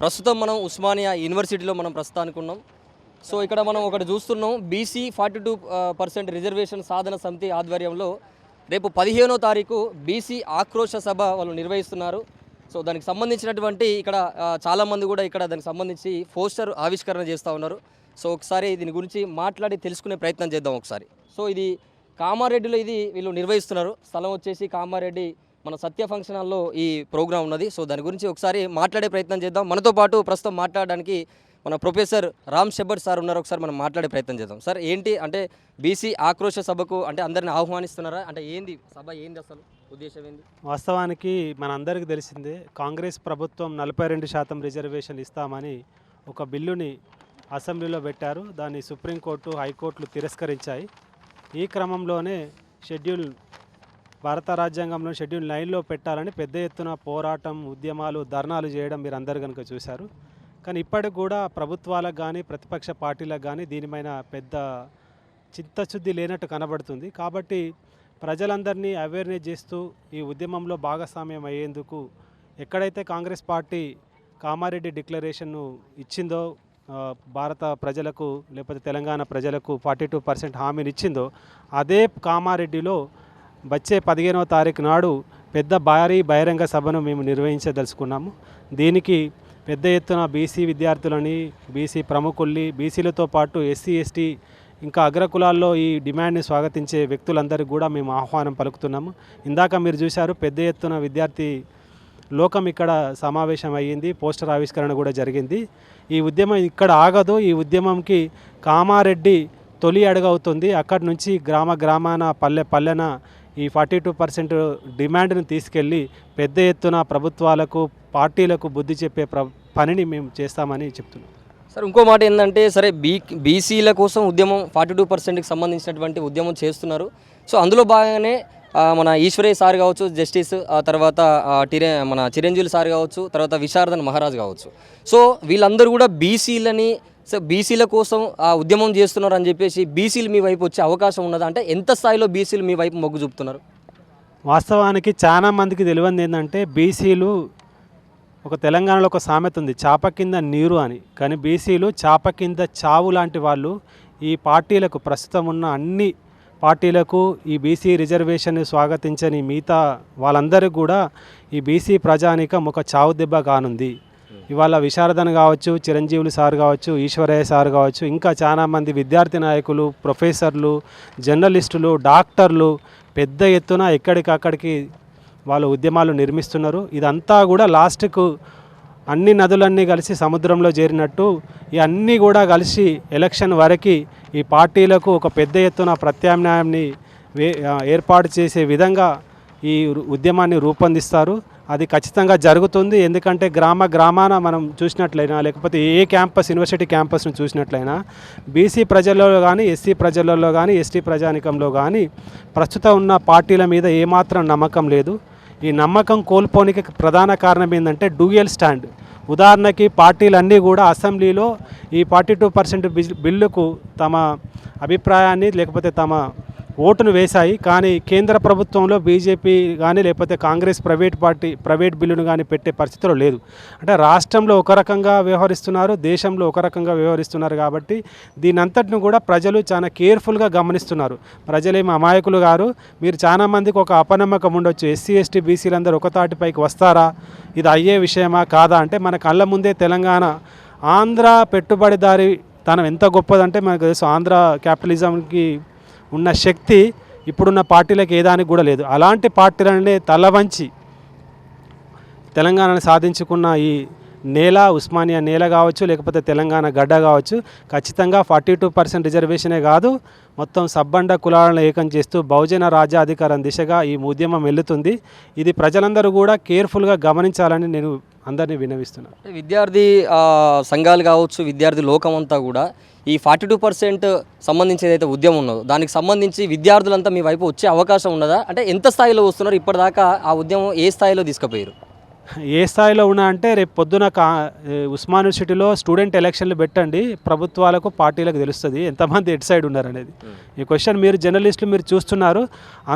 ప్రస్తుతం మనం ఉస్మానియా యూనివర్సిటీలో మనం ప్రస్తుతానికి ఉన్నాం సో ఇక్కడ మనం ఒకటి చూస్తున్నాం. BC forty two percent reservation సాధన సమితి ఆధ్వర్యంలో రేపు పదిహేనో తారీఖు బీసీ ఆక్రోశ సభ వాళ్ళు నిర్వహిస్తున్నారు. సో దానికి సంబంధించినటువంటి ఇక్కడ చాలామంది కూడా ఇక్కడ దానికి సంబంధించి పోస్టర్ ఆవిష్కరణ చేస్తూ ఉన్నారు. సో ఒకసారి దీని గురించి మాట్లాడి తెలుసుకునే ప్రయత్నం చేద్దాం ఒకసారి. సో ఇది కామారెడ్డిలో ఇది వీళ్ళు నిర్వహిస్తున్నారు. స్థలం వచ్చేసి కామారెడ్డి మన సత్య ఫంక్షన్ హాల్లో ఈ ప్రోగ్రాం ఉన్నది. సో దాని గురించి ఒకసారి మాట్లాడే ప్రయత్నం చేద్దాం. మనతో పాటు ప్రస్తుతం మాట్లాడడానికి మన ప్రొఫెసర్ రామ్ షెబ్బర్ సార్ ఉన్నారు. ఒకసారి మనం మాట్లాడే ప్రయత్నం చేద్దాం. సార్ ఏంటి అంటే బీసీ ఆక్రోశ సభకు అంటే అందరిని ఆహ్వానిస్తున్నారా? అంటే ఏంది? సభ ఏంది అసలు? ఉద్దేశం ఏంది? వాస్తవానికి మనందరికీ తెలిసిందే కాంగ్రెస్ ప్రభుత్వం నలభై రెండు శాతం రిజర్వేషన్ ఇస్తామని ఒక బిల్లుని అసెంబ్లీలో పెట్టారు. దాన్ని సుప్రీంకోర్టు హైకోర్టులు తిరస్కరించాయి. ఈ క్రమంలోనే షెడ్యూల్ భారత రాజ్యాంగంలో షెడ్యూల్ నైన్లో పెట్టాలని పెద్ద ఎత్తున పోరాటం ఉద్యమాలు ధర్నాలు చేయడం మీరు అందరు కనుక చూశారు. కానీ ఇప్పటికి కూడా ప్రభుత్వాలకు కానీ ప్రతిపక్ష పార్టీలకు కానీ దీనిపైన పెద్ద చిత్తశుద్ధి లేనట్టు కనబడుతుంది. కాబట్టి ప్రజలందరినీ అవేర్నెస్ చేస్తూ ఈ ఉద్యమంలో భాగస్వామ్యం అయ్యేందుకు ఎక్కడైతే కాంగ్రెస్ పార్టీ కామారెడ్డి డిక్లరేషన్ను ఇచ్చిందో భారత ప్రజలకు లేకపోతే తెలంగాణ ప్రజలకు ఫార్టీ టూ పర్సెంట్ హామీని ఇచ్చిందో అదే కామారెడ్డిలో వచ్చే పదిహేనవ తారీఖు నాడు పెద్ద భారీ బహిరంగ సభను మేము నిర్వహించదలుచుకున్నాము. దీనికి పెద్ద ఎత్తున బీసీ విద్యార్థులని బీసీ ప్రముఖుల్ని బీసీలతో పాటు ఎస్సీ ఎస్టీ ఇంకా అగ్రకులాల్లో ఈ డిమాండ్ని స్వాగతించే వ్యక్తులందరికీ కూడా మేము ఆహ్వానం పలుకుతున్నాము. ఇందాక మీరు చూశారు పెద్ద ఎత్తున విద్యార్థి లోకం ఇక్కడ సమావేశం అయ్యింది పోస్టర్ ఆవిష్కరణ కూడా జరిగింది. ఈ ఉద్యమం ఇక్కడ ఆగదు ఈ ఉద్యమంకి కామారెడ్డి తొలి అడుగవుతుంది అక్కడి నుంచి గ్రామ గ్రామాన పల్లె పల్లెన ఈ ఫార్టీ టూ పర్సెంట్ డిమాండ్ని తీసుకెళ్ళి పెద్ద ఎత్తున ప్రభుత్వాలకు పార్టీలకు బుద్ధి చెప్పే ప్ర పనిని మేము చేస్తామని చెప్తున్నాం. సార్ ఇంకో మాట ఏంటంటే సరే బీ బీసీల కోసం ఉద్యమం ఫార్టీ టూ పర్సెంట్కి సంబంధించినటువంటి ఉద్యమం చేస్తున్నారు. సో అందులో భాగంగానే మన ఈశ్వరయ్య సార్ కావచ్చు జస్టిస్ ఆ తర్వాత టిరే మన చిరంజీవి సార్ కావచ్చు తర్వాత విశారదన్ మహారాజ్ కావచ్చు. సో వీళ్ళందరూ కూడా బీసీలని సో బీసీల కోసం ఆ ఉద్యమం చేస్తున్నారు అని చెప్పేసి బీసీలు మీ వైపు వచ్చే అవకాశం ఉన్నదా? అంటే ఎంత స్థాయిలో బీసీలు మీ వైపు మొగ్గు చూపుతున్నారు? వాస్తవానికి చాలా మందికి తెలియంది ఏంటంటే బీసీలు ఒక తెలంగాణలో ఒక సామెత ఉంది చాప కింద నీరు అని. కానీ బీసీలు చాప కింద చావు లాంటి వాళ్ళు ఈ పార్టీలకు ప్రస్తుతం ఉన్న అన్ని పార్టీలకు ఈ బీసీ రిజర్వేషన్ స్వాగతించని మిగతా వాళ్ళందరికీ కూడా ఈ బీసీ ప్రజానికం ఒక చావు దెబ్బ కానుంది. ఇవాళ విశారదన్ కావచ్చు చిరంజీవులు సార్ కావచ్చు ఈశ్వరయ్య సార్ కావచ్చు ఇంకా చాలామంది విద్యార్థి నాయకులు ప్రొఫెసర్లు జర్నలిస్టులు డాక్టర్లు పెద్ద ఎత్తున ఎక్కడికక్కడికి వాళ్ళు ఉద్యమాలు నిర్మిస్తున్నారు. ఇదంతా కూడా లాస్ట్కు అన్ని నదులన్నీ కలిసి సముద్రంలో చేరినట్టు ఈ అన్నీ కూడా కలిసి ఎలక్షన్ వరకు ఈ పార్టీలకు ఒక పెద్ద ఎత్తున ప్రత్యామ్నాయాన్ని వే ఏర్పాటు చేసే విధంగా ఈ ఉద్యమాన్ని రూపొందిస్తారు. అది ఖచ్చితంగా జరుగుతుంది. ఎందుకంటే గ్రామ గ్రామాన మనం చూసినట్లయినా లేకపోతే ఏ క్యాంపస్ యూనివర్సిటీ క్యాంపస్ను చూసినట్లయినా బీసీ ప్రజల్లో కానీ ఎస్సీ ప్రజలలో కానీ ఎస్టీ ప్రజానికంలో కానీ ప్రస్తుతం ఉన్న పార్టీల మీద ఏమాత్రం నమ్మకం లేదు. ఈ నమ్మకం కోల్పోనికి ప్రధాన కారణం ఏంటంటే డూయల్ స్టాండ్. ఉదాహరణకి పార్టీలన్నీ కూడా అసెంబ్లీలో ఈ ఫార్టీ టూ పర్సెంట్ బిల్లుకు తమ అభిప్రాయాన్ని లేకపోతే తమ ఓటును వేశాయి. కానీ కేంద్ర ప్రభుత్వంలో బీజేపీ కానీ లేకపోతే కాంగ్రెస్ ప్రైవేట్ పార్టీ ప్రైవేట్ బిల్లును కానీ పెట్టే పరిస్థితిలో లేదు. అంటే రాష్ట్రంలో ఒక రకంగా వ్యవహరిస్తున్నారు దేశంలో ఒక రకంగా వ్యవహరిస్తున్నారు కాబట్టి దీని అంతటిని కూడా ప్రజలు చాలా కేర్ఫుల్గా గమనిస్తున్నారు. ప్రజలేమి అమాయకులు గారు మీరు చాలా మందికి ఒక అపనమ్మకం ఉండొచ్చు. ఎస్సీ ఎస్టీ బీసీలందరూ ఒక తాటిపైకి వస్తారా? ఇది అయ్యే విషయమా కాదా? అంటే మన కళ్ళ ముందే తెలంగాణ ఆంధ్ర పెట్టుబడిదారి తనం ఎంత గొప్పదంటే మనకు తెలుసు. ఆంధ్ర క్యాపిటలిజంకి ఉన్న శక్తి ఇప్పుడున్న పార్టీలకు ఏదానికి కూడా లేదు. అలాంటి పార్టీలనే తల వంచి తెలంగాణను సాధించుకున్న ఈ నేల ఉస్మానియా నేల కావచ్చు లేకపోతే తెలంగాణ గడ్డ కావచ్చు ఖచ్చితంగా ఫార్టీ టూ పర్సెంట్ రిజర్వేషనే కాదు. మొత్తం సబ్బండ కులాలను ఏకం చేస్తూ బహుజన రాజ్యాధికారం దిశగా ఈ ఉద్యమం వెళ్తుంది ఇది ప్రజలందరూ కూడా కేర్ఫుల్గా గమనించాలని నేను అందరినీ విన్నవిస్తున్నాను అంటే విద్యార్థి సంఘాలు కావచ్చు విద్యార్థి లోకం అంతా కూడా ఈ ఫార్టీ టూ పర్సెంట్ సంబంధించి ఏదైతే ఉద్యమం ఉన్నదో దానికి సంబంధించి విద్యార్థులంతా మీ వైపు వచ్చే అవకాశం ఉన్నదా? అంటే ఎంత స్థాయిలో వస్తున్నారు? ఇప్పటిదాకా ఆ ఉద్యమం ఏ స్థాయిలో తీసుకుపోయారు? ఏ స్థాయిలో ఉన్నా అంటే రేపు పొద్దున కా ఉస్మాన్ యూనివర్సిటీలో స్టూడెంట్ ఎలక్షన్లు పెట్టండి ప్రభుత్వాలకు పార్టీలకు తెలుస్తుంది ఎంతమంది ఎటు సైడ్ ఉన్నారు అనేది ఈ క్వశ్చన్ మీరు జర్నలిస్టులు మీరు చూస్తున్నారు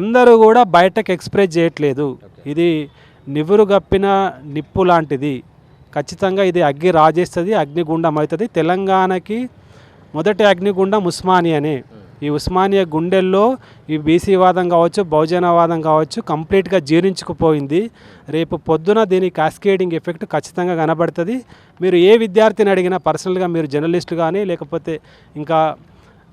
అందరూ కూడా బయటకు ఎక్స్ప్రెస్ చేయట్లేదు. ఇది నివురుగప్పిన నిప్పు లాంటిది. ఖచ్చితంగా ఇది అగ్గి రాజేస్తుంది అగ్నిగుండం అవుతుంది. తెలంగాణకి మొదటి అగ్నిగుండం ఉస్మానియానే ఈ ఉస్మానియా గుండెల్లో ఈ బీసీ వాదం కావచ్చు బహుజనవాదం కావచ్చు కంప్లీట్గా జీర్ణించుకుపోయింది. రేపు పొద్దున దీని కాస్కేడింగ్ ఎఫెక్ట్ ఖచ్చితంగా కనబడుతుంది. మీరు ఏ విద్యార్థిని అడిగినా పర్సనల్గా మీరు జర్నలిస్టు కానీ లేకపోతే ఇంకా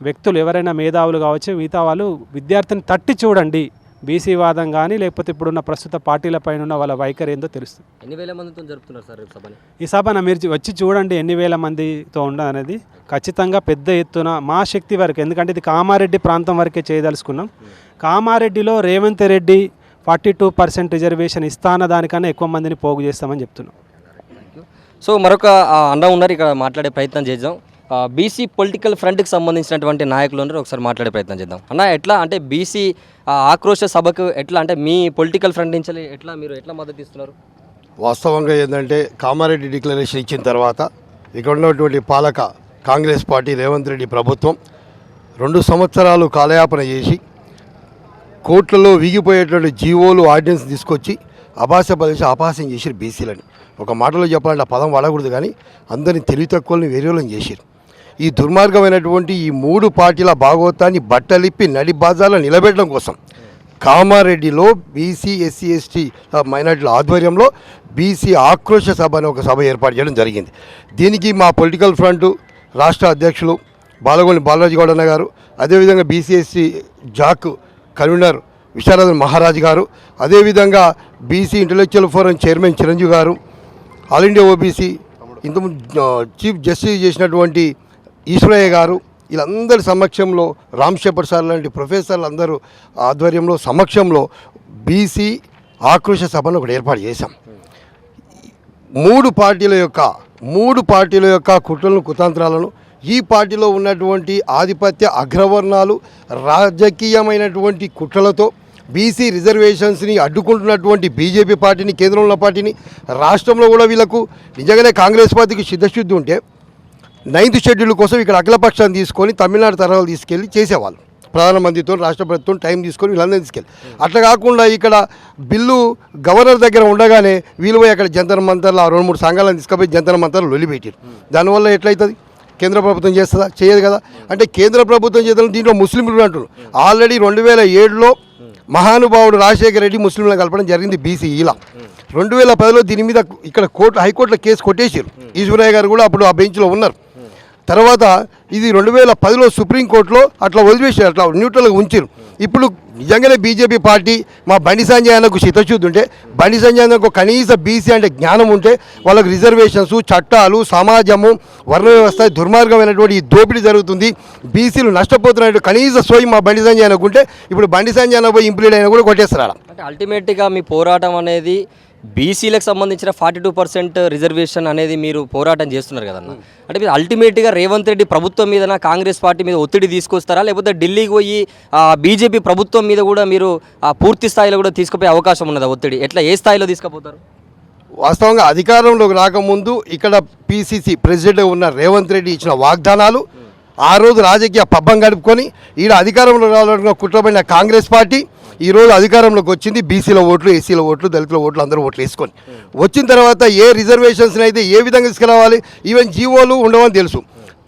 వ్యక్తులు ఎవరైనా మేధావులు కావచ్చు మిగతా వాళ్ళు విద్యార్థిని తట్టి చూడండి. బీసీ వాదం కానీ లేకపోతే ఇప్పుడున్న ప్రస్తుత పార్టీల పైన ఉన్న వాళ్ళ వైఖరి ఏందో తెలుస్తుంది. ఎన్ని వేల మందితో జరుపుతున్నారు సార్ రేపు సభని? ఈ సభన మీరు వచ్చి చూడండి ఎన్ని వేల మందితో ఉండదనేది ఖచ్చితంగా పెద్ద ఎత్తున మా శక్తి వరకు ఎందుకంటే ఇది కామారెడ్డి ప్రాంతం వరకే చేయదలుచుకున్నాం. కామారెడ్డిలో Revanth Reddy forty two percent reservation ఇస్తాన దానికన్నా ఎక్కువ మందిని పోగు చేస్తామని చెప్తున్నాం. సో మరొక అన్న ఉన్నారు ఇక్కడ మాట్లాడే ప్రయత్నం చేద్దాం. బీసీ పొలిటికల్ ఫ్రంట్కి సంబంధించినటువంటి నాయకులు ఉన్నారు ఒకసారి మాట్లాడే ప్రయత్నం చేద్దాం. అన్న ఎట్లా? అంటే బీసీ ఆక్రోశ సభకు ఎట్లా? అంటే మీ పొలిటికల్ ఫ్రంట్ నుంచి ఎట్లా మీరు ఎట్లా మద్దతు ఇస్తున్నారు? వాస్తవంగా ఏంటంటే కామారెడ్డి డిక్లరేషన్ ఇచ్చిన తర్వాత ఇక్కడ ఉన్నటువంటి పాలక కాంగ్రెస్ పార్టీ రేవంత్ రెడ్డి ప్రభుత్వం రెండు సంవత్సరాలు కాలయాపన చేసి కోట్లలో వీగిపోయేటువంటి జీవోలు ఆర్డినెన్స్ తీసుకొచ్చి అభాష పలిసి అపహాస్యం చేసిరు బీసీలని. ఒక మాటలో చెప్పాలంటే ఆ పదం వాడకూడదు కానీ అందరిని తెలివి తక్కువని వెర్యోలం చేసిరు ఈ దుర్మార్గమైనటువంటి ఈ మూడు పార్టీల భాగవతాన్ని బట్టలిప్పి నడి బాజాలో నిలబెట్టడం కోసం కామారెడ్డిలో బీసీ ఎస్సీ ఎస్టీ మైనార్టీల ఆధ్వర్యంలో బీసీ ఆక్రోశ సభ అనే ఒక సభ ఏర్పాటు చేయడం జరిగింది. దీనికి మా పొలిటికల్ ఫ్రంట్ రాష్ట్ర అధ్యక్షులు బాలగోని బాలరాజు గౌడన్న గారు అదేవిధంగా BC SC JAC convener Visharadan Maharaj garu అదేవిధంగా BC intellectual forum chairman Chiranjeevi garu all India OBC ఇంతకుముందు చీఫ్ జస్టిస్ చేసినటువంటి ఈశ్వరయ్య గారు వీళ్ళందరి సమక్షంలో రామ్ సార్ లాంటి ప్రొఫెసర్లు అందరూ ఆధ్వర్యంలో సమక్షంలో బీసీ ఆక్రోశ సభను ఒకటి ఏర్పాటు చేశాం. మూడు పార్టీల యొక్క మూడు పార్టీల యొక్క కుట్రలను కుతంత్రాలను ఈ పార్టీలో ఉన్నటువంటి ఆధిపత్య అగ్రవర్ణాలు రాజకీయమైనటువంటి కుట్రలతో బీసీ రిజర్వేషన్స్ని అడ్డుకుంటున్నటువంటి బీజేపీ పార్టీని కేంద్రంలో ఉన్న పార్టీని రాష్ట్రంలో కూడా వీళ్ళకు నిజంగానే కాంగ్రెస్ పార్టీకి సిద్ధశుద్ధి ఉంటే నైన్త్ షెడ్యూల్ కోసం ఇక్కడ అఖిలపక్షాన్ని తీసుకొని తమిళనాడు తరహాలు తీసుకెళ్ళి చేసేవాళ్ళు. ప్రధానమంత్రితో రాష్ట్ర ప్రభుత్వం టైం తీసుకొని వీళ్ళందరినీ తీసుకెళ్ళి. అట్లా కాకుండా ఇక్కడ బిల్లు గవర్నర్ దగ్గర ఉండగానే వీళ్ళు పోయి అక్కడ జంతర్ మంతర్లు ఆ రెండు మూడు సంఘాలను తీసుకుపోయి జంతర్ మంతర్లు లొలిపెట్టారు దానివల్ల ఎట్లయితుంది? కేంద్ర ప్రభుత్వం చేస్తుందా? చేయదు కదా. అంటే కేంద్ర ప్రభుత్వం చేద్దాం దీంట్లో ముస్లింలు అంటున్నారు ఆల్రెడీ రెండు వేల ఏడులో మహానుభావుడు రాజశేఖర రెడ్డి ముస్లింలను కలపడం జరిగింది బీసీఈలా రెండు వేల పదిలో దీని మీద ఇక్కడ కోర్టు హైకోర్టులో కేసు కొట్టేసారు ఈశ్వరయ్య గారు కూడా అప్పుడు ఆ బెంచ్లో ఉన్నారు. తర్వాత ఇది రెండు వేల పదిలో సుప్రీంకోర్టులో అట్లా వదిలేసారు అట్లా న్యూట్రల్గా ఉంచారు. ఇప్పుడు నిజంగానే బీజేపీ పార్టీ మా బండి సంజయ్ అన్నకు చిత్తశుద్ధి ఉంటే బండి సంజయ్ అన్నకు కనీస బీసీ అంటే జ్ఞానం ఉంటే వాళ్ళకు రిజర్వేషన్స్ చట్టాలు సమాజము వర్ణ వ్యవస్థ దుర్మార్గమైనటువంటి ఈ దోపిడీ జరుగుతుంది. బీసీలు నష్టపోతున్నట్టు కనీస స్వయం మా బండి సంజయ్ అన్నకుంటే ఇప్పుడు బండి సంజయ్ అన్న పోయి ఇంప్లీడ్ అయినా కూడా కొట్టేస్తారు అంటే అల్టిమేట్గా మీ పోరాటం అనేది బీసీలకు సంబంధించిన ఫార్టీ టూ పర్సెంట్ రిజర్వేషన్ అనేది మీరు పోరాటం చేస్తున్నారు కదన్న. అంటే మీరు అల్టిమేట్గా రేవంత్ రెడ్డి ప్రభుత్వం మీద కాంగ్రెస్ పార్టీ మీద ఒత్తిడి తీసుకొస్తారా? లేకపోతే ఢిల్లీకి పోయి బీజేపీ ప్రభుత్వం మీద కూడా మీరు పూర్తి స్థాయిలో కూడా తీసుకుపోయే అవకాశం ఉన్నదా ఒత్తిడి? ఎట్లా ఏ స్థాయిలో తీసుకుపోతారు? వాస్తవంగా అధికారంలోకి రాకముందు ఇక్కడ పీసీసీ ప్రెసిడెంట్ ఉన్న రేవంత్ రెడ్డి ఇచ్చిన వాగ్దానాలు ఆ రోజు రాజకీయ పబ్బం గడుపుకొని ఈడ అధికారంలో రావాలనుకున్న కుట్రమైన కాంగ్రెస్ పార్టీ ఈ రోజు అధికారంలోకి వచ్చింది బీసీల ఓట్లు ఎస్సీల ఓట్లు దళితుల ఓట్లు అందరూ ఓట్లు వేసుకొని. వచ్చిన తర్వాత ఏ రిజర్వేషన్స్ని అయితే ఏ విధంగా తీసుకురావాలి? ఈవెన్ జీవోలు ఉండవని తెలుసు.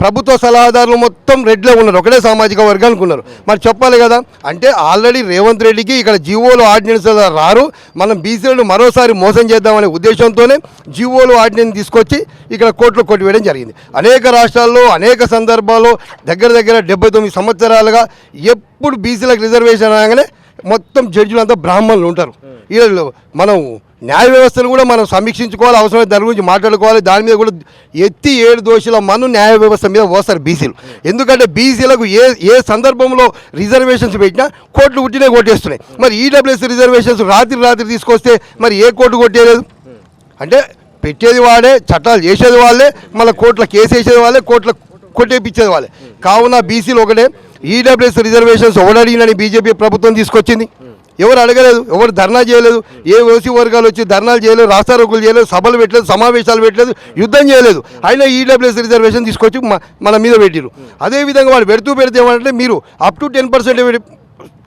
ప్రభుత్వ సలహాదారులు మొత్తం రెడ్లో ఉన్నారు. ఒకటే సామాజిక వర్గానికి ఉన్నారు. మరి చెప్పాలి కదా అంటే ఆల్రెడీ రేవంత్ రెడ్డికి ఇక్కడ జీవోలు ఆర్డినెన్స్ రారు. మనం బీసీలను మరోసారి మోసం చేద్దామనే ఉద్దేశంతోనే జీవోలు ఆర్డినెన్స్ తీసుకొచ్చి ఇక్కడ కోర్టులో కొట్టివేయడం జరిగింది. అనేక రాష్ట్రాల్లో అనేక సందర్భాల్లో దగ్గర దగ్గర డెబ్బై తొమ్మిది సంవత్సరాలుగా ఎప్పుడు బీసీలకు రిజర్వేషన్ రాగానే మొత్తం జడ్జిలు అంతా బ్రాహ్మణులు ఉంటారు. వీళ్ళు మనం న్యాయ వ్యవస్థను కూడా మనం సమీక్షించుకోవాలి అవసరమైన దాని గురించి మాట్లాడుకోవాలి దాని మీద కూడా ఎత్తి ఏడు దోషుల మను న్యాయ వ్యవస్థ మీద పోస్తారు బీసీలు. ఎందుకంటే బీసీలకు ఏ ఏ సందర్భంలో రిజర్వేషన్స్ పెట్టినా కోర్టులు ఉట్టినే కొట్టేస్తున్నాయి. మరి ఈడబ్ల్యూఎస్ రిజర్వేషన్స్ రాత్రి రాత్రి తీసుకొస్తే మరి ఏ కోర్టు కొట్టేయలేదు? అంటే పెట్టేది వాడే చట్టాలు చేసేది వాళ్ళే మళ్ళీ కోర్టుల కేసు వేసేది వాళ్ళే కోర్టుల కొట్టేపించేది వాళ్ళే. కావున బీసీలు ఒకటే ఈడబ్ల్యూఎస్ రిజర్వేషన్స్ ఎవడడిగినని బీజేపీ ప్రభుత్వం తీసుకొచ్చింది. ఎవరు అడగలేదు ఎవరు ధర్నా చేయలేదు ఏ ఓసీ వర్గాలు వచ్చి ధర్నాలు చేయలేదు రాస్తారోకులు చేయలేదు సభలు పెట్టలేదు సమావేశాలు పెట్టలేదు యుద్ధం చేయలేదు. అయినా ఈడబ్ల్యూఎస్ రిజర్వేషన్ తీసుకొచ్చి మన మీద పెట్టిరు అదేవిధంగా వాళ్ళు పెడుతూ పెడితే ఏమంటే మీరు up to ten percent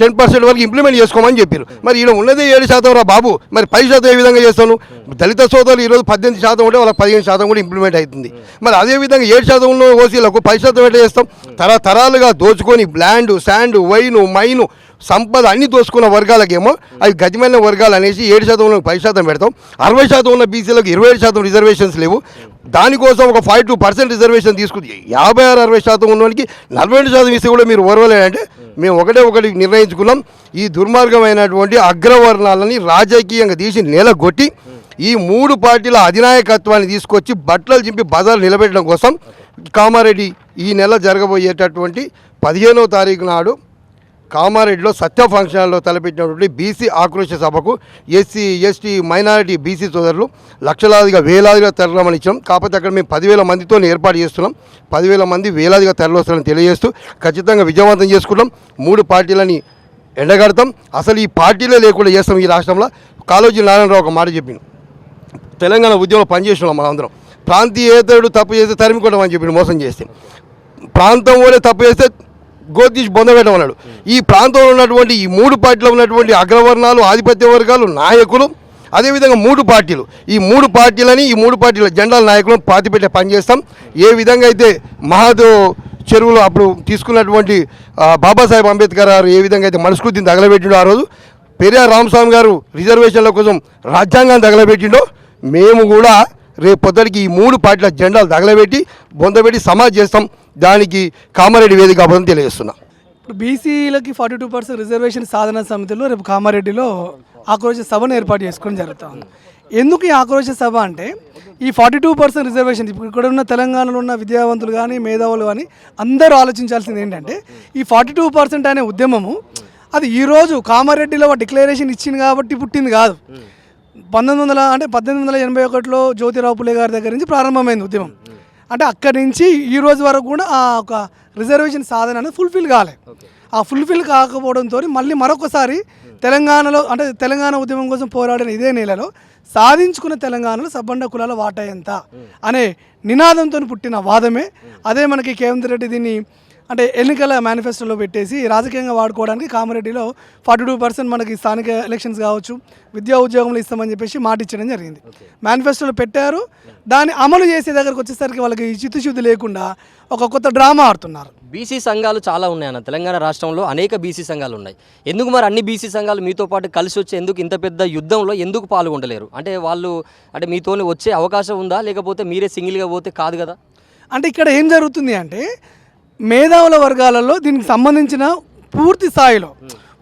ten percent వరకు ఇంప్లిమెంట్ చేసుకోమని చెప్పారు మరి ఈడ ఉన్నదే ఏడు శాతం రా బాబు. మరి పది శాతం ఏ విధంగా చేస్తాను? దళిత సోదరులు ఈరోజు పద్దెనిమిది శాతం ఉంటే వాళ్ళకి పదిహేను శాతం కూడా ఇంప్లిమెంట్ అవుతుంది. మరి అదే విధంగా ఏడు శాతం ఉన్న ఓసీలకు పది శాతం ఎట్లా చేస్తాం? తరతరాలుగా దోచుకొని ల్యాండ్ శాండ్ వైను మైను సంపద అన్ని దోచుకున్న వర్గాలకేమో అవి గతిమైన వర్గాలు అనేసి ఏడు శాతం పది శాతం పెడతాం. అరవై శాతం ఉన్న బీసీలకు ఇరవై ఏడు శాతం రిజర్వేషన్స్ లేవు. దానికోసం ఒక ఫైవ్ టూ పర్సెంట్ రిజర్వేషన్ తీసుకుంది యాభై ఆరు అరవై శాతం ఉన్నవానికి నలభై రెండు శాతం ఇస్తే కూడా మీరు ఓర్వలేదంటే మేము ఒకటే ఒకటి నిర్ణయించుకున్నాం. ఈ దుర్మార్గమైనటువంటి అగ్రవర్ణాలని రాజకీయంగా తీసి నెలగొట్టి ఈ మూడు పార్టీల అధినాయకత్వాన్ని తీసుకొచ్చి బట్టలు చింపి బజార్ నిలబెట్టడం కోసం కామారెడ్డి ఈ నెల జరగబోయేటటువంటి పదిహేనవ తారీఖు నాడు కామారెడ్డిలో సత్య ఫంక్షన్ హాల్లో తలపెట్టినటువంటి బీసీ ఆక్రోశ సభకు ఎస్సీ ఎస్టీ మైనారిటీ బీసీ సోదరులు లక్షలాదిగా వేలాదిగా తరలమని ఇచ్చాం కాకపోతే అక్కడ మేము పదివేల మందితో ఏర్పాటు చేస్తున్నాం. పదివేల మంది వేలాదిగా తరలివస్తారని తెలియజేస్తూ ఖచ్చితంగా విజయవంతం చేసుకుంటాం. మూడు పార్టీలని ఎండగడతాం. అసలు ఈ పార్టీలే లేకుండా చేస్తాం ఈ రాష్ట్రంలో. కాళోజీ నారాయణరావు ఒక మాట చెప్పింది తెలంగాణ ఉద్యమంలో పనిచేస్తున్నాం మనందరం ప్రాంతీయేతరుడు తప్పు చేస్తే తరిమికోవడం అని చెప్పి మోసం చేస్తే. ప్రాంతం వాళ్ళే తప్పు చేస్తే గోతీసి బొందబెట్టం అన్నాడు. ఈ ప్రాంతంలో ఉన్నటువంటి ఈ మూడు పార్టీలో ఉన్నటువంటి అగ్రవర్ణాలు ఆధిపత్య వర్గాలు నాయకులు అదేవిధంగా మూడు పార్టీలు. ఈ మూడు పార్టీలని ఈ మూడు పార్టీల జెండాల నాయకులను పాతిపెట్టే పనిచేస్తాం ఏ విధంగా అయితే మహాదేవ్ చెరువులో అప్పుడు తీసుకున్నటువంటి బాబాసాహెబ్ అంబేద్కర్ గారు ఏ విధంగా అయితే మనస్కృతిని తగలబెట్టిండో ఆ రోజు పెరియార్ రామస్వామి గారు రిజర్వేషన్ల కోసం రాజ్యాంగాన్ని తగలబెట్టిండో మేము కూడా రేపు పొద్దుడికి ఈ మూడు పార్టీల జెండాలు తగలబెట్టి బొందబెట్టి సమాజ్ చేస్తాం. దానికి కామారెడ్డి వేదిక అబద్ధం తెలియజేస్తున్నా. ఇప్పుడు బీసీలకి ఫార్టీ టూ పర్సెంట్ రిజర్వేషన్ సాధన సమితిలో రేపు కామారెడ్డిలో ఆక్రోశ సభను ఏర్పాటు చేసుకోవడం జరుగుతుంది. ఎందుకు ఈ ఆక్రోశ సభ అంటే ఈ ఫార్టీ టూ పర్సెంట్ రిజర్వేషన్ ఇప్పుడు ఇక్కడ ఉన్న తెలంగాణలో ఉన్న విద్యావంతులు కానీ మేధావులు కానీ అందరూ ఆలోచించాల్సింది ఏంటంటే ఈ ఫార్టీ టూ పర్సెంట్ అనే ఉద్యమము అది ఈరోజు కామారెడ్డిలో డిక్లరేషన్ ఇచ్చింది కాబట్టి పుట్టింది కాదు. పంతొమ్మిది వందల అంటే పద్దెనిమిది వందల ఎనభై ఒకటిలో జ్యోతిరావు పులే గారి దగ్గర నుంచి ప్రారంభమైంది ఉద్యమం. అంటే అక్కడి నుంచి ఈ రోజు వరకు కూడా ఆ ఒక రిజర్వేషన్ సాధన అనేది ఫుల్ఫిల్ కాలే. ఆ ఫుల్ఫిల్ కాకపోవడంతో మళ్ళీ మరొకసారి తెలంగాణలో అంటే తెలంగాణ ఉద్యమం కోసం పోరాడిన ఇదే నెలలో సాధించుకున్న తెలంగాణలో సబ్బండ కులాల వాటా ఎంత అనే నినాదంతో పుట్టిన వాదమే. అదే మనకి కేవంత్ రెడ్డి దీన్ని అంటే ఎన్నికల మేనిఫెస్టోలో పెట్టేసి రాజకీయంగా వాడుకోవడానికి కామారెడ్డిలో ఫార్టీ టూ పర్సెంట్ మనకి స్థానిక ఎలక్షన్స్ కావచ్చు. విద్యా ఉద్యోగంలో ఇస్తామని చెప్పేసి మాట ఇచ్చడం జరిగింది. మేనిఫెస్టోలో పెట్టారు. దాన్ని అమలు చేసే దగ్గరకు వచ్చేసరికి వాళ్ళకి చిత్తశుద్ధి లేకుండా ఒక కొత్త డ్రామా ఆడుతున్నారు. బీసీ సంఘాలు చాలా ఉన్నాయి అన్న. తెలంగాణ రాష్ట్రంలో అనేక బీసీ సంఘాలు ఉన్నాయి. ఎందుకు మరి అన్ని బీసీ సంఘాలు మీతో పాటు కలిసి వచ్చి ఎందుకు ఇంత పెద్ద యుద్ధంలో ఎందుకు పాల్గొంటలేరు? అంటే వాళ్ళు అంటే మీతోని వచ్చే అవకాశం ఉందా? లేకపోతే మీరే సింగిల్గా పోతే కాదు కదా? అంటే ఇక్కడ ఏం జరుగుతుంది అంటే మేధావుల వర్గాలలో దీనికి సంబంధించిన పూర్తి స్థాయిలో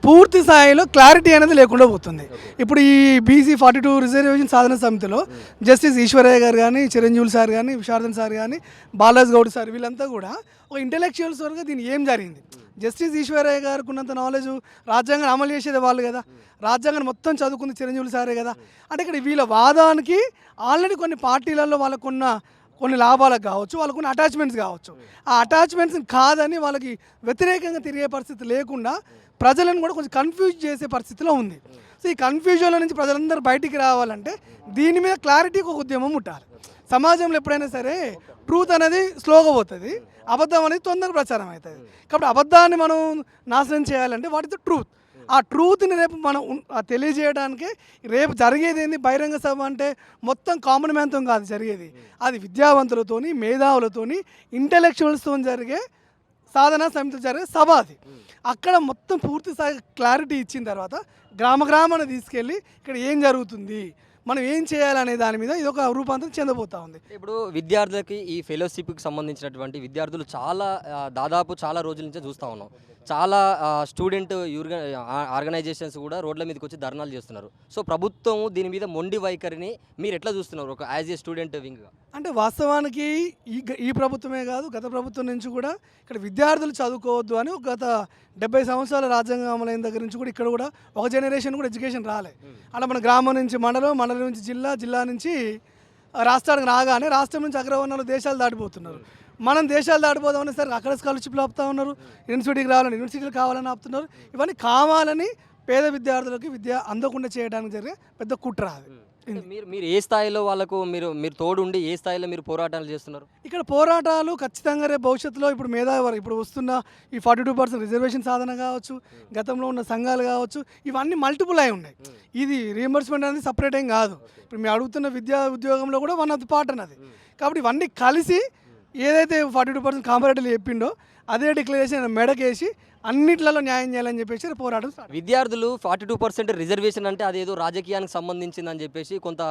పూర్తి స్థాయిలో క్లారిటీ అనేది లేకుండా పోతుంది. ఇప్పుడు ఈ బీసీ ఫార్టీ టూ రిజర్వేషన్ సాధన సమితిలో జస్టిస్ ఈశ్వరయ్య గారు కానీ చిరంజీవులు సార్ కానీ విశారదన్ సార్ కానీ బాలాజ్ గౌడ్ సార్ వీళ్ళంతా కూడా ఒక ఇంటెలెక్చువల్స్ వరకు దీని ఏం జరిగింది? జస్టిస్ ఈశ్వరయ్య గారికి ఉన్నంత నాలెడ్జ్ రాజ్యాంగాన్ని అమలు చేసేది వాళ్ళు కదా. రాజ్యాంగాన్ని మొత్తం చదువుకుంది చిరంజీవులు సారే కదా. అంటే ఇక్కడ వీళ్ళ వాదానికి ఆల్రెడీ కొన్ని పార్టీలలో వాళ్ళకున్న కొన్ని లాభాలకు కావచ్చు వాళ్ళకు కొన్ని అటాచ్మెంట్స్ కావచ్చు. ఆ అటాచ్మెంట్స్ కాదని వాళ్ళకి వ్యతిరేకంగా తిరిగే పరిస్థితి లేకుండా ప్రజలను కూడా కొంచెం కన్ఫ్యూజ్ చేసే పరిస్థితిలో ఉంది. సో ఈ కన్ఫ్యూజన్లో నుంచి ప్రజలందరూ బయటికి రావాలంటే దీని మీద క్లారిటీకి ఒక ఉద్యమం ఉండాలి. సమాజంలో ఎప్పుడైనా సరే ట్రూత్ అనేది స్లోగా పోతుంది అబద్ధం అనేది తొందరగా ప్రచారం అవుతుంది. కాబట్టి అబద్ధాన్ని మనం నాశనం చేయాలంటే వాట్ ఇస్ ద ట్రూత్ ఆ ట్రూత్ని రేపు మనం తెలియజేయడానికి రేపు జరిగేది ఏంది? బహిరంగ సభ అంటే మొత్తం కామన్ మ్యాన్తో కాదు జరిగేది. అది విద్యావంతులతోని మేధావులతోని ఇంటెలెక్చువల్స్తో జరిగే సాధన సమితి జరిగే సభ అది. అక్కడ మొత్తం పూర్తి స్థాయి క్లారిటీ ఇచ్చిన తర్వాత గ్రామ గ్రామాన్ని తీసుకెళ్ళి ఇక్కడ ఏం జరుగుతుంది? మనం ఏం చేయాలనే దాని మీద ఇది ఒక రూపాంతరం చెందబోతా ఉంది. ఇప్పుడు విద్యార్థులకి ఈ ఫెలోషిప్కి సంబంధించినటువంటి విద్యార్థులు చాలా దాదాపు చాలా రోజుల నుంచే చూస్తూ ఉన్నాం. చాలా స్టూడెంట్ ఆర్గనైజేషన్స్ కూడా రోడ్ల మీదకి వచ్చి ధర్నాలు చేస్తున్నారు. సో ప్రభుత్వం దీని మీద మొండి వైఖరిని మీరు ఎట్లా చూస్తున్నారు? ఒక యాజ్ ఏ స్టూడెంట్ వింగ్గా అంటే వాస్తవానికి ఈ ఈ ప్రభుత్వమే కాదు గత ప్రభుత్వం నుంచి కూడా ఇక్కడ విద్యార్థులు చదువుకోవద్దు అని ఒక గత డెబ్బై సంవత్సరాల రాజ్యాంగం అమలైన దగ్గర నుంచి కూడా ఇక్కడ కూడా ఒక జనరేషన్ కూడా ఎడ్యుకేషన్ రాలే. అలా మన గ్రామం నుంచి మండలం మండలం నుంచి జిల్లా జిల్లా నుంచి రాష్ట్రానికి రాగానే రాష్ట్రం నుంచి అగ్రవర్ణాలు దేశాలు దాటిపోతున్నారు. మనం దేశాలు దాటిపోదామని సరే అక్కడ స్కాలర్షిప్లు ఆపుతా ఉన్నారు యూనివర్సిటీకి రావాలని యూనివర్సిటీలు కావాలని ఆపుతున్నారు. ఇవన్నీ కావాలని పేద విద్యార్థులకి విద్య అందకుండా చేయడానికి జరిగే పెద్ద కుట్ర అది. మీరు మీరు ఏ స్థాయిలో వాళ్ళకు మీరు మీరు తోడుండి ఏ స్థాయిలో మీరు పోరాటాలు చేస్తున్నారు? ఇక్కడ పోరాటాలు ఖచ్చితంగా రేపు భవిష్యత్తులో ఇప్పుడు మేధావి ఇప్పుడు వస్తున్న ఈ ఫార్టీ టూ పర్సెంట్ రిజర్వేషన్ సాధన కావచ్చు గతంలో ఉన్న సంఘాలు కావచ్చు ఇవన్నీ మల్టిపుల్ అయి ఉన్నాయి. ఇది రీఎంబర్స్మెంట్ అనేది సపరేట్ ఏం కాదు. ఇప్పుడు మేము అడుగుతున్న విద్యా ఉద్యోగంలో కూడా వన్ ఆఫ్ ది పార్ట్ అన్నది. కాబట్టి ఇవన్నీ కలిసి ఏదైతే ఫార్టీ టూ పర్సెంట్ కాంపరేటివ్ చెప్పిండో అదే డిక్లరేషన్ మెడకేసి అన్నిట్లలో న్యాయం చేయాలని చెప్పేసి పోరాటం విద్యార్థులు ఫార్టీ టూ పర్సెంట్ రిజర్వేషన్ అంటే అదేదో రాజకీయానికి సంబంధించిందని చెప్పేసి కొంత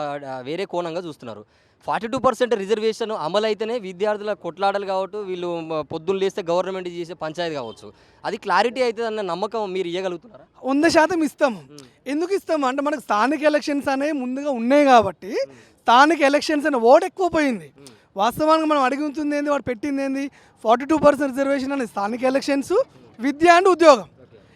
వేరే కోణంగా చూస్తున్నారు. ఫార్టీ టూ పర్సెంట్ రిజర్వేషన్ అమలు అయితేనే విద్యార్థుల కొట్లాటలు కావచ్చు వీళ్ళు పొద్దున్న లేస్తే గవర్నమెంట్ చేసే పంచాయతీ కావచ్చు. అది క్లారిటీ అవుతుంది అన్న నమ్మకం మీరు ఇవ్వగలుగుతున్నారా వంద శాతం ఇస్తాము ఎందుకు ఇస్తాము అంటే మనకు స్థానిక ఎలక్షన్స్ అనేవి ముందుగా ఉన్నాయి కాబట్టి స్థానిక ఎలక్షన్స్ అనే ఓట్ ఎక్కువ పోయింది. వాస్తవానికి మనం అడుగుతుంది ఏంది వాడు పెట్టింది ఏంది ఫార్టీ టూ పర్సెంట్ రిజర్వేషన్ అనేది స్థానిక ఎలక్షన్స్ విద్య అండ్ ఉద్యోగం.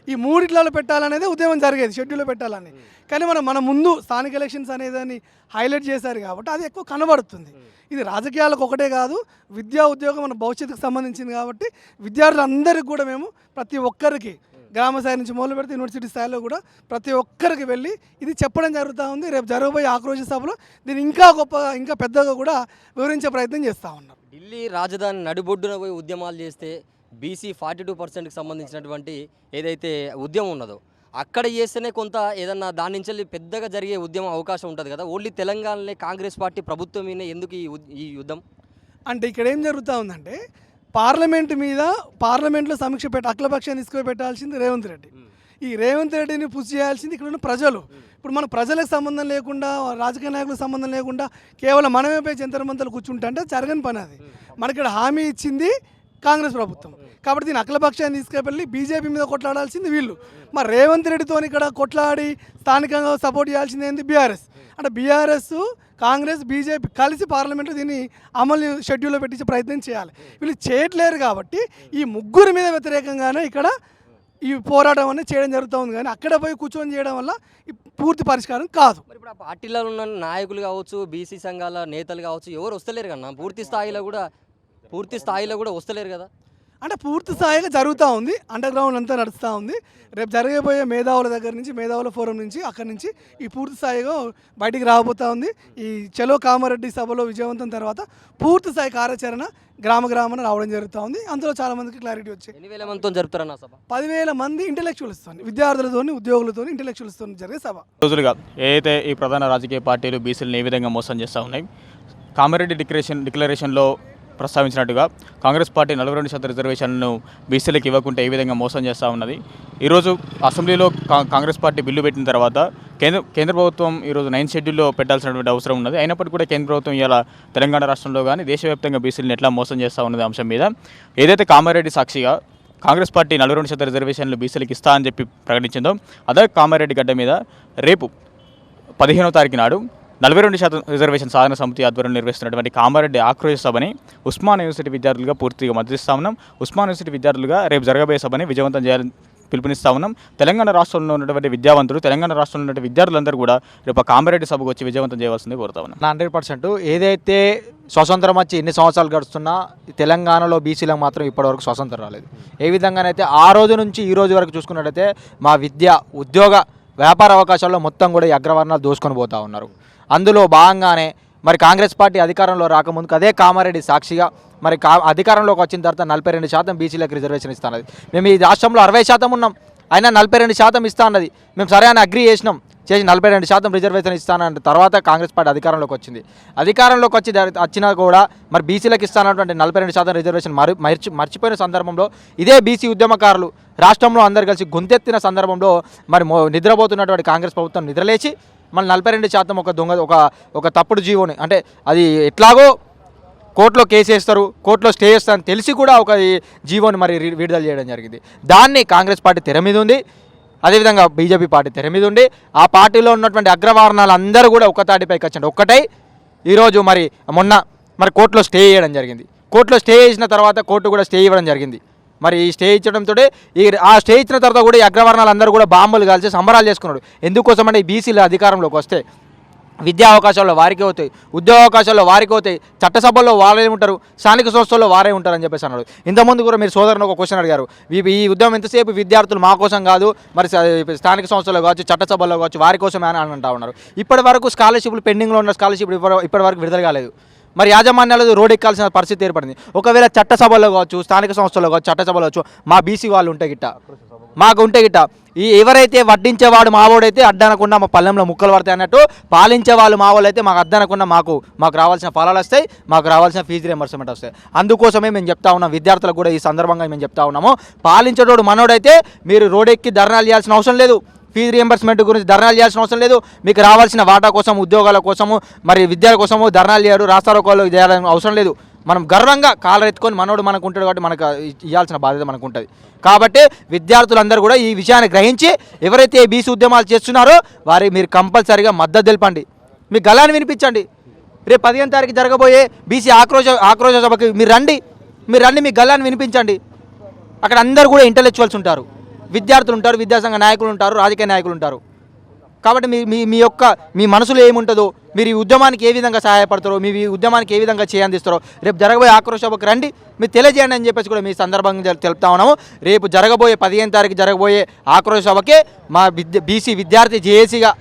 ఈ మూడిట్లలో పెట్టాలనేది ఉద్యమం జరిగేది షెడ్యూల్లో పెట్టాలని. కానీ మనం మన ముందు స్థానిక ఎలక్షన్స్ అనేదాన్ని హైలైట్ చేశారు కాబట్టి అది ఎక్కువ కనబడుతుంది. ఇది రాజకీయాలకు ఒకటే కాదు విద్యా ఉద్యోగం మన భవిష్యత్తుకు సంబంధించింది కాబట్టి విద్యార్థులందరికీ కూడా మేము ప్రతి ఒక్కరికి గ్రామ స్థాయి నుంచి మొదలు పెడితే యూనివర్సిటీ స్థాయిలో కూడా ప్రతి ఒక్కరికి వెళ్ళి ఇది చెప్పడం జరుగుతూ ఉంది. రేపు జరగబోయే ఆక్రోశ సభలో దీన్ని ఇంకా గొప్పగా ఇంకా పెద్దగా కూడా వివరించే ప్రయత్నం చేస్తూ ఉన్నాం. ఢిల్లీ రాజధాని నడిబొడ్డున పోయి ఉద్యమాలు చేస్తే బీసీ ఫార్టీ టూ పర్సెంట్కి సంబంధించినటువంటి ఏదైతే ఉద్యమం ఉన్నదో అక్కడ చేస్తేనే కొంత ఏదన్నా దాని నుంచి పెద్దగా జరిగే ఉద్యమం అవకాశం ఉంటుంది కదా. ఓన్లీ తెలంగాణలో కాంగ్రెస్ పార్టీ ప్రభుత్వం మీద ఎందుకు ఈ ఈ యుద్ధం? అంటే ఇక్కడ ఏం జరుగుతూ ఉందంటే పార్లమెంట్ మీద పార్లమెంట్లో సమీక్ష పెట్టి అఖిలపక్షాన్ని తీసుకుని పెట్టాల్సింది రేవంత్ రెడ్డి. ఈ రేవంత్ రెడ్డిని పుష్ చేయాల్సింది ఇక్కడ ఉన్న ప్రజలు. ఇప్పుడు మన ప్రజలకు సంబంధం లేకుండా రాజకీయ నాయకులకు సంబంధం లేకుండా కేవలం మనమే పోయి జంతర్ మంతలు కూర్చుంటే అంటే జరగని పని అది. మనకి ఇక్కడ హామీ ఇచ్చింది కాంగ్రెస్ ప్రభుత్వం. కాబట్టి దీని అఖిలపక్షాన్ని తీసుకెళ్ళి బీజేపీ మీద కొట్లాడాల్సింది వీళ్ళు. మరి రేవంత్ రెడ్డితో ఇక్కడ కొట్లాడి స్థానికంగా సపోర్ట్ చేయాల్సింది ఏంది? బీఆర్ఎస్. అంటే బీఆర్ఎస్ కాంగ్రెస్ బీజేపీ కలిసి పార్లమెంట్లో దీన్ని అమలు షెడ్యూల్లో పెట్టించే ప్రయత్నం చేయాలి. వీళ్ళు చేయట్లేరు కాబట్టి ఈ ముగ్గురు మీద వ్యతిరేకంగానే ఇక్కడ ఈ పోరాటం అనేది చేయడం జరుగుతూ ఉంది కానీ అక్కడ పోయి కూర్చొని చేయడం వల్ల పూర్తి పరిష్కారం కాదు. మరి ఇప్పుడు ఆ పార్టీలో ఉన్న నాయకులు కావచ్చు బీసీ సంఘాల నేతలు కావచ్చు ఎవరు వస్తలేరు కన్నా పూర్తి స్థాయిలో కూడా పూర్తి స్థాయిలో కూడా వస్తలేరు కదా? అంటే పూర్తి స్థాయిగా జరుగుతూ ఉంది. అండర్ గ్రౌండ్ అంతా నడుస్తూ ఉంది. రేపు జరగబోయే మేధావుల దగ్గర నుంచి మేధావుల ఫోరం నుంచి అక్కడి నుంచి ఈ పూర్తి స్థాయిగా బయటికి రాబోతూ ఉంది. ఈ చలో కామారెడ్డి సభలో విజయవంతం తర్వాత పూర్తి స్థాయి కార్యాచరణ గ్రామ గ్రామాన రావడం జరుగుతూ ఉంది. అందులో చాలా మందికి క్లారిటీ వచ్చాయి ఎన్ని వేల మందితో జరుపుతారన్న సభ? పదివేల మంది ఇంటలెక్చువల్స్తో విద్యార్థులతో ఉద్యోగులతో ఇంటలెక్చువల్స్తో జరిగే సభ. రోజులుగా ఏదైతే ఈ ప్రధాన రాజకీయ పార్టీలు బీసీలను ఏ విధంగా మోసం చేస్తూ ఉన్నాయి కామారెడ్డి డిక్లరేషన్ డిక్లరేషన్లో ప్రస్తావించినట్టుగా కాంగ్రెస్ పార్టీ నలభై రెండు శాతం రిజర్వేషన్లను బీసీలకు ఇవ్వకుంటే ఏ విధంగా మోసం చేస్తూ ఉన్నది. ఈరోజు అసెంబ్లీలో కా- కాంగ్రెస్ పార్టీ బిల్లు పెట్టిన తర్వాత కేంద్ర కేంద్ర ప్రభుత్వం ఈరోజు నైన్ షెడ్యూల్లో పెట్టాల్సినటువంటి అవసరం ఉన్నది. అయినప్పటికీ కూడా కేంద్ర ప్రభుత్వం ఇలా తెలంగాణ రాష్ట్రంలో కానీ దేశవ్యాప్తంగా బీసీలను ఎట్లా మోసం చేస్తూ ఉన్నది అంశం మీద ఏదైతే కామారెడ్డి సాక్షిగా కాంగ్రెస్ పార్టీ నలభై రెండు శాతం రిజర్వేషన్లు బీసీలకు ఇస్తా అని చెప్పి ప్రకటించిందో అదే కామారెడ్డి గడ్డ మీద రేపు పదిహేనో తారీఖు నాడు నలభై రెండు శాతం రిజర్వేషన్ సాధన సమితి ఆధ్వర్యంలో నిర్వహిస్తున్నటువంటి కామారెడ్డి ఆక్రోశ సభని ఉస్మాన్ యూనివర్సిటీ విద్యార్థులుగా పూర్తిగా మద్దతిస్తా ఉన్నాం. ఉస్మాన్ యూనివర్సిటీ విద్యార్థులుగా రేపు జరగబోయే సభని విజయవంతం చేయాలని పిలుపునిస్తా ఉన్నాం. తెలంగాణ రాష్ట్రంలో ఉన్నటువంటి విద్యావంతులు తెలంగాణ రాష్ట్రంలో ఉన్నటువంటి విద్యార్థులందరూ కూడా రేపు కామారెడ్డి సభకు వచ్చి విజయవంతం చేయవలసింది కోరుతా ఉన్నాం. Hundred percent. ఏదైతే స్వతంత్రం వచ్చి ఎన్ని సంవత్సరాలు గడుస్తున్నా తెలంగాణలో బీసీలకు మాత్రం ఇప్పటివరకు స్వతంత్రం రాలేదు. ఏ విధంగానైతే ఆ రోజు నుంచి ఈ రోజు వరకు చూసుకున్నట్టయితే మా విద్య ఉద్యోగ వ్యాపార అవకాశాల్లో మొత్తం కూడా ఈ అగ్రవర్ణాలు దోసుకొని పోతా ఉన్నారు. అందులో భాగంగానే మరి కాంగ్రెస్ పార్టీ అధికారంలో రాకముందుకు అదే కామారెడ్డి సాక్షిగా మరి కా అధికారంలోకి వచ్చిన తర్వాత నలభై రెండు శాతం బీసీలకు రిజర్వేషన్ ఇస్తున్నది మేము ఈ రాష్ట్రంలో అరవై శాతం ఉన్నాం. అయినా నలభై రెండు శాతం ఇస్తా అన్నది మేము సరే అని అగ్రి చేసినాం. చేసి నలభై రెండు శాతం రిజర్వేషన్ ఇస్తానంటే తర్వాత కాంగ్రెస్ పార్టీ అధికారంలోకి వచ్చింది. అధికారంలోకి వచ్చి వచ్చినా కూడా మరి బీసీలకు ఇస్తానటువంటి నలభై రెండు శాతం రిజర్వేషన్ మరి మర్చి మర్చిపోయిన సందర్భంలో ఇదే బీసీ ఉద్యమకారులు రాష్ట్రంలో అందరు కలిసి గొంతెత్తిన సందర్భంలో మరి మో- నిద్రపోతున్నటువంటి కాంగ్రెస్ ప్రభుత్వం నిద్రలేచి మళ్ళీ నలభై రెండు శాతం ఒక దొంగ ఒక ఒక తప్పుడు జీవోని. అంటే అది ఎట్లాగో కోర్టులో కేసు వేస్తారు కోర్టులో స్టే చేస్తారని తెలిసి కూడా ఒక జీవోని మరి విడుదల చేయడం జరిగింది. దాన్ని కాంగ్రెస్ పార్టీ తెర మీద ఉంది. అదేవిధంగా బీజేపీ పార్టీ తెర మీద ఉండి ఆ పార్టీలో ఉన్నటువంటి అగ్రవర్ణాలు అందరూ కూడా ఒక్క తాటిపైకి వచ్చండి ఒక్కటై ఈరోజు మరి మొన్న మరి కోర్టులో స్టే చేయడం జరిగింది. కోర్టులో స్టే చేసిన తర్వాత కోర్టు కూడా స్టే ఇవ్వడం జరిగింది. మరి ఈ స్టే ఇచ్చడంతో ఈ ఆ స్టే ఇచ్చిన తర్వాత కూడా ఈ అగ్రవర్ణాలందరూ కూడా బాంబులు కాల్చి సంబరాలు చేసుకున్నాడు. ఎందుకోసం అంటే ఈ బీసీలు అధికారంలోకి వస్తే విద్యా అవకాశాల్లో వారికి అవుతాయి ఉద్యోగ అవకాశాల్లో వారికి అవుతాయి చట్టసభల్లో వారే ఉంటారు స్థానిక సంస్థల్లో వారే ఉంటారని చెప్పేసి అన్నాడు. ఇంతకుముందు కూడా మీరు సోదరుని ఒక క్వశ్చన్ అడిగారు. ఈ ఉద్యమం ఎంతసేపు విద్యార్థులు మా కోసం కాదు మరి స్థానిక సంస్థల్లో కావచ్చు చట్టసభల్లో కావచ్చు వారి కోసమే అని అంటా ఉన్నారు. ఇప్పటి వరకు స్కాలర్షిప్లు పెండింగ్లో ఉన్న స్కాలర్షిప్ ఇప్పటి వరకు విడుదల కాలేదు. మరి యాజమాన్యాలు రోడ్ ఎక్కాల్సిన పరిస్థితి ఏర్పడింది. ఒకవేళ చట్టసభలో కావచ్చు స్థానిక సంస్థలో కావచ్చు చట్టసభలో కావచ్చు మా బీసీ వాళ్ళు ఉంటే గిట్ట. మాకు ఉంటే గిట్ట. ఈ ఎవరైతే వడ్డించేవాడు మావోడైతే అడ్డనకుండా మా పల్లెంలో ముక్కలు పడతాయి అన్నట్టు పాలించే వాళ్ళు మావోళ్ళు మాకు అడ్డనకుండా మాకు మాకు రావాల్సిన ఫలాలు వస్తాయి మాకు రావాల్సిన ఫీజు రియంబర్స్మెంట్ వస్తాయి. అందుకోసమే మేము చెప్తా ఉన్నాం విద్యార్థులకు కూడా ఈ సందర్భంగా మేము చెప్తా ఉన్నాము. పాలించేటోడు మనోడైతే మీరు రోడెక్కి ధర్నాలు చేయాల్సిన అవసరం లేదు. ఫీజు రియంబర్స్మెంట్ గురించి ధర్నాలు చేయాల్సిన అవసరం లేదు. మీకు రావాల్సిన వాటా కోసం ఉద్యోగాల కోసము మరి విద్యల కోసము ధర్నాలు చేయరు రాస్తారోకోలు చేయాలని అవసరం లేదు. మనం గర్వంగా కాలరెత్తుకొని మనోడు మనకు ఉంటాడు కాబట్టి మనకు ఇవ్వాల్సిన బాధ్యత మనకు ఉంటుంది. కాబట్టి విద్యార్థులందరూ కూడా ఈ విషయాన్ని గ్రహించి ఎవరైతే బీసీ ఉద్యమాలు చేస్తున్నారో వారి మీరు కంపల్సరీగా మద్దతు తెలపండి. మీ గలాన్ని వినిపించండి. రేపు పదిహేను తారీఖు జరగబోయే బీసీ ఆక్రోశ ఆక్రోశ సభకి మీరు రండి. మీరు రండి మీ గల్లాన్ని వినిపించండి. అక్కడ అందరూ కూడా ఇంటలెక్చువల్స్ ఉంటారు. విద్యార్థులు ఉంటారు విద్యాసంఘ నాయకులు ఉంటారు రాజకీయ నాయకులు ఉంటారు. కాబట్టి మీ మీ మీ యొక్క మీ మనసులో ఏముంటుందో మీరు ఈ ఉద్యమానికి ఏ విధంగా సహాయపడతారో మీ ఈ ఉద్యమానికి ఏ విధంగా చేయందిస్తారో రేపు జరగబోయే ఆక్రోశ సభకు రండి. మీరు తెలియజేయండి అని చెప్పేసి కూడా మీ సందర్భంగా తెలుపుతా ఉన్నాము. రేపు జరగబోయే పదిహేను తారీఖు జరగబోయే ఆక్రోశ సభకే మా విద్య బీసీ విద్యార్థి జేఏసీగా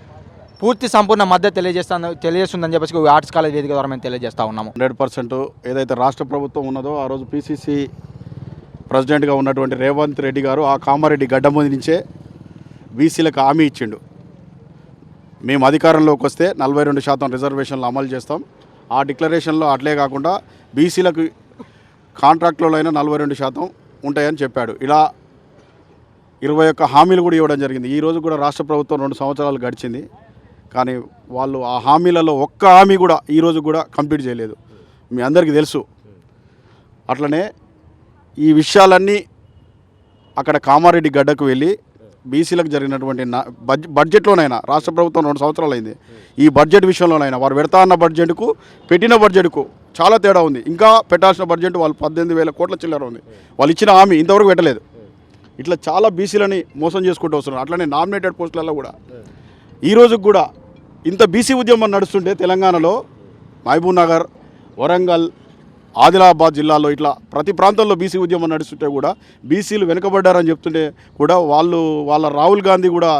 పూర్తి సంపూర్ణ మద్దతు తెలియజేస్తాను తెలియజేస్తుందని చెప్పేసి ఆర్ట్స్ కాలేజ్ వేదిక ద్వారా మేము తెలియజేస్తా ఉన్నాము. హండ్రెడ్ పర్సెంట్ ఏదైతే రాష్ట్ర ప్రభుత్వం ఉన్నదో ఆ రోజు పీసీసీ ప్రెసిడెంట్గా ఉన్నటువంటి రేవంత్ రెడ్డి గారు ఆ కామారెడ్డి గడ్డ ముందు నుంచే బీసీలకు హామీ ఇచ్చిండు. మేము అధికారంలోకి వస్తే నలభై రెండు శాతం రిజర్వేషన్లు అమలు చేస్తాం. ఆ డిక్లరేషన్లో అట్లే కాకుండా బీసీలకు కాంట్రాక్ట్లలో అయినా నలభై రెండు శాతం ఉంటాయని చెప్పాడు. ఇలా ఇరవై ఒక్క హామీలు కూడా ఇవ్వడం జరిగింది. ఈరోజు కూడా రాష్ట్ర ప్రభుత్వం రెండు సంవత్సరాలు గడిచింది. కానీ వాళ్ళు ఆ హామీలలో ఒక్క హామీ కూడా ఈ కూడా కంప్లీట్ చేయలేదు. మీ అందరికీ తెలుసు. అట్లనే ఈ విషయాలన్నీ అక్కడ కామారెడ్డి గడ్డకు వెళ్ళి బీసీలకు జరిగినటువంటి బడ్జెట్లోనైనా రాష్ట్ర ప్రభుత్వం రెండు సంవత్సరాలు అయింది ఈ బడ్జెట్ విషయంలోనైనా వారు పెడతా అన్న బడ్జెట్కు పెట్టిన బడ్జెట్కు చాలా తేడా ఉంది. ఇంకా పెట్టాల్సిన బడ్జెట్ వాళ్ళు పద్దెనిమిది వేల కోట్ల చిల్లర ఉంది. వాళ్ళు ఇచ్చిన హామీ ఇంతవరకు పెట్టలేదు. ఇట్లా చాలా బీసీలని మోసం చేసుకుంటూ వస్తున్నారు. అట్లనే నామినేటెడ్ పోస్టులలో కూడా. ఈ కూడా ఇంత బీసీ ఉద్యమం నడుస్తుంటే తెలంగాణలో మహబూబ్ నగర్ వరంగల్ ఆదిలాబాద్ జిల్లాలో ఇట్లా ప్రతి ప్రాంతంలో బీసీ ఉద్యమం నడుస్తుంటే కూడా బీసీలు వెనుకబడ్డారని చెప్తుంటే కూడా వాళ్ళు వాళ్ళ రాహుల్ గాంధీ కూడా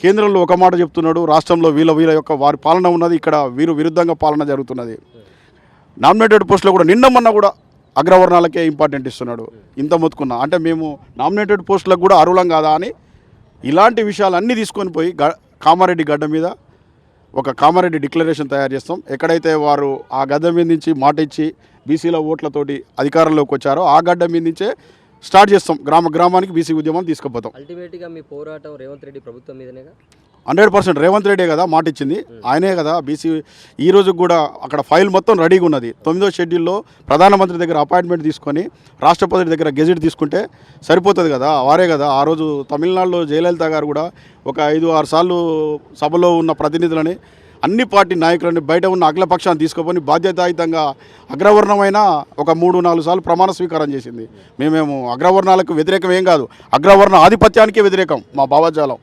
కేంద్రంలో ఒక మాట చెప్తున్నాడు రాష్ట్రంలో వీళ్ళ వీళ్ళ యొక్క వారి పాలన ఉన్నది ఇక్కడ వీరు విరుద్ధంగా పాలన జరుగుతున్నది. నామినేటెడ్ పోస్టులో కూడా నిన్న మొన్న కూడా అగ్రవర్ణాలకే ఇంపార్టెంట్ ఇస్తున్నాడు. ఇంత మొత్తుకున్నా అంటే మేము నామినేటెడ్ పోస్టులకు కూడా అరువులం కాదా అని ఇలాంటి విషయాలన్నీ తీసుకొని పోయి గ కామారెడ్డి గడ్డ మీద ఒక కామారెడ్డి డిక్లరేషన్ తయారు చేస్తాం. ఎక్కడైతే వారు ఆ గడ్డ మీద నుంచి మాట ఇచ్చి బీసీల ఓట్లతోటి అధికారంలోకి వచ్చారో ఆ గడ్డ మీద నుంచే స్టార్ట్ చేస్తాం. గ్రామ గ్రామానికి బీసీ ఉద్యమం తీసుకుపోతాం. అల్టిమేట్గా మీ పోరాటం రేవంత్ రెడ్డి ప్రభుత్వం మీదనేగా? హండ్రెడ్ పర్సెంట్ రేవంత్ రెడ్డే కదా మాట ఇచ్చింది. ఆయనే కదా బీసీ ఈ రోజు కూడా అక్కడ ఫైల్ మొత్తం రెడీగా ఉన్నది. తొమ్మిదో షెడ్యూల్లో ప్రధానమంత్రి దగ్గర అపాయింట్మెంట్ తీసుకొని రాష్ట్రపతి దగ్గర గెజిట్ తీసుకుంటే సరిపోతుంది కదా వారే కదా. ఆ రోజు తమిళనాడులో జయలలిత గారు కూడా ఒక ఐదు ఆరు సార్లు సభలో ఉన్న ప్రతినిధులని అన్ని పార్టీ నాయకులని బయట ఉన్న అఖిలపక్షాన్ని తీసుకొని బాధ్యతాయుతంగా అగ్రవర్ణమైన ఒక మూడు నాలుగు సార్లు ప్రమాణ స్వీకారం చేసింది. మేమేమో అగ్రవర్ణాలకు వ్యతిరేకం ఏం కాదు. అగ్రవర్ణ ఆధిపత్యానికే వ్యతిరేకం మా భావజాలం.